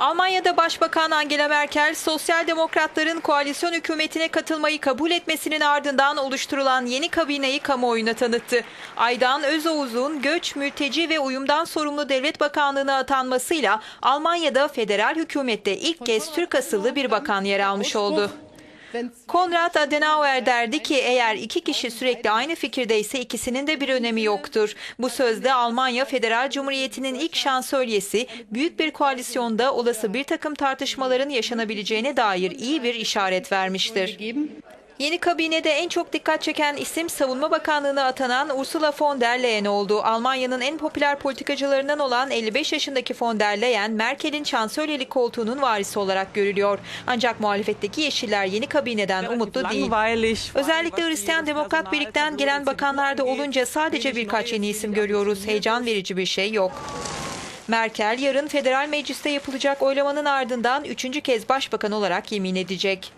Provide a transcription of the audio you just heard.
Almanya'da Başbakan Angela Merkel, Sosyal Demokratların koalisyon hükümetine katılmayı kabul etmesinin ardından oluşturulan yeni kabineyi kamuoyuna tanıttı. Aydan Özoğuz'un göç, mülteci ve uyumdan sorumlu devlet bakanlığına atanmasıyla Almanya'da federal hükümette ilk kez Türk asıllı bir bakan yer almış oldu. Konrad Adenauer derdi ki eğer iki kişi sürekli aynı fikirdeyse ikisinin de bir önemi yoktur. Bu sözde Almanya Federal Cumhuriyeti'nin ilk şansölyesi büyük bir koalisyonda olası bir takım tartışmaların yaşanabileceğine dair iyi bir işaret vermiştir. Yeni kabinede en çok dikkat çeken isim Savunma Bakanlığı'na atanan Ursula von der Leyen oldu. Almanya'nın en popüler politikacılarından olan 55 yaşındaki von der Leyen, Merkel'in şansölyelik koltuğunun varisi olarak görülüyor. Ancak muhalefetteki Yeşiller yeni kabineden umutlu değil. Özellikle Hristiyan Demokrat Birlik'ten gelen bakanlarda olunca sadece birkaç yeni isim görüyoruz. Heyecan verici bir şey yok. Merkel yarın federal mecliste yapılacak oylamanın ardından üçüncü kez başbakan olarak yemin edecek.